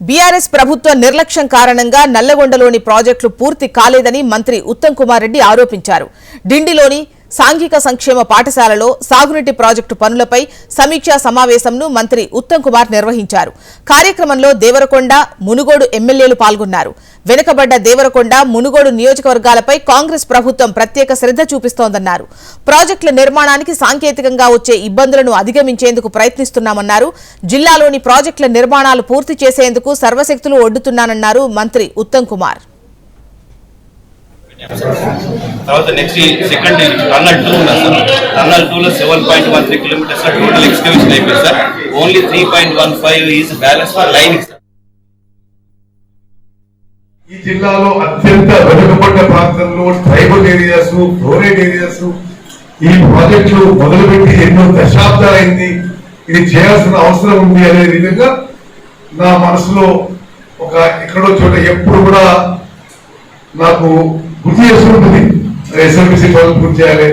BRS ప్రభుత్వ నిర్లక్ష్యం కారణంగా నల్లగొండలోని ప్రాజెక్టులు పూర్తి కాలేదని మంత్రి ఉత్తమ్ కుమార్ రెడ్డి ఆరోపించారు. డిండిలోని సాంఘిక సంక్షేమ పాఠశాలలో సాగునీటి ప్రాజెక్టు పనులపై సమీక్షా సమావేశంను మంత్రి ఉత్తమ్ కుమార్ నిర్వహించారు. కార్యక్రమంలో దేవరకొండ మునుగోడు ఎమ్మెల్యేలు పాల్గొన్నారు. వెనుకబడ్డ దేవరకొండ మునుగోడు నియోజకవర్గాలపై కాంగ్రెస్ ప్రభుత్వం ప్రత్యేక శ్రద్ధ చూపిస్తోందన్నారు. ప్రాజెక్టుల నిర్మాణానికి సాంకేతికంగా వచ్చే ఇబ్బందులను అధిగమించేందుకు ప్రయత్నిస్తున్నామన్నారు. జిల్లాలోని ప్రాజెక్టుల నిర్మాణాలు పూర్తి చేసేందుకు సర్వశక్తులు ఒడ్డుతున్నానన్నారు మంత్రి ఉత్తమ్ కుమార్. తర్వాత నెక్స్ట్ సెకండ్ టన్నల్ టూ ఉన్నది సార్. టన్నల్ టూలో seven point one three kilometres total excavation అయిపోయింది sir only three point one five is balance for line ఈ జిల్లాలో అత్యంత వెనుకబడ్డ ప్రాంతంలో ట్రైబల్ ఏరియాస్ ఫ్లోరైడ్ ఏరియాస్ ఈ ప్రాజెక్టులు మొదలుపెట్టి ఎన్నో దశాబ్దాలైంది. ఇది చేయాల్సిన అవసరం ఉంది అనే విధంగా నా మనసులో ఒక ఎక్కడో చోట ఎప్పుడు కూడా నాకు గుర్తు చేస్తుంటుంది ఎస్ఎల్బిసి ప్రాజెక్ట్ పూర్తి చేయాలి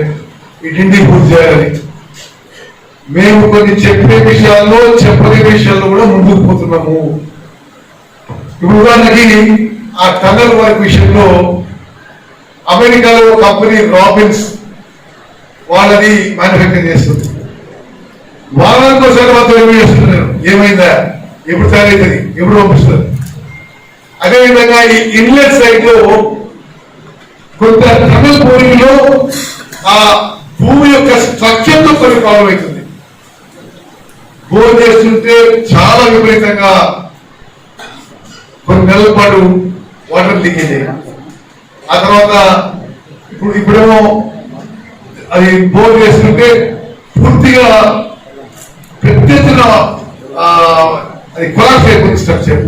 ఇటింటి పూర్తి చేయాలని. మేము కొన్ని చెప్పే విషయాల్లో చెప్పని విషయాల్లో కూడా ముందుకు పోతున్నాము. ఇప్పుడు ఉదాహరణకి ఆ టన్నల్ వర్క్ విషయంలో అమెరికాలో ఒక కంపెనీ రాబిన్స్ వాళ్ళది మ్యానుఫ్యాక్చర్ చేస్తుంది. వారానికి ఒకసారి మాత్రం ఏమి చేస్తున్నారు? ఏమైందా? ఎప్పుడు తయారైతుంది? ఎప్పుడు పంపిస్తారు అదేవిధంగా ఈ ఇన్లెట్ సైడ్లో కొంత తమిళ బోరింగ్ ఆ భూమి యొక్క స్ట్రక్చర్తో కొన్ని ప్రాబ్లం అవుతుంది. బోర్ చేస్తుంటే చాలా విపరీతంగా కొన్ని నెలల పాటు వాటర్ లీకేజ్ ఆ తర్వాత ఇప్పుడు ఇప్పుడేమో అది బోర్ చేస్తుంటే పూర్తిగా పెద్ద ఎత్తున ఆ, అది కొలాప్స్ అయిపోయింది స్ట్రక్చర్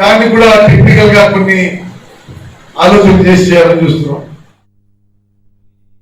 దాన్ని కూడా టెక్నికల్గా కొన్ని ఆలోచన చేసి చేయాలని చూస్తున్నాం.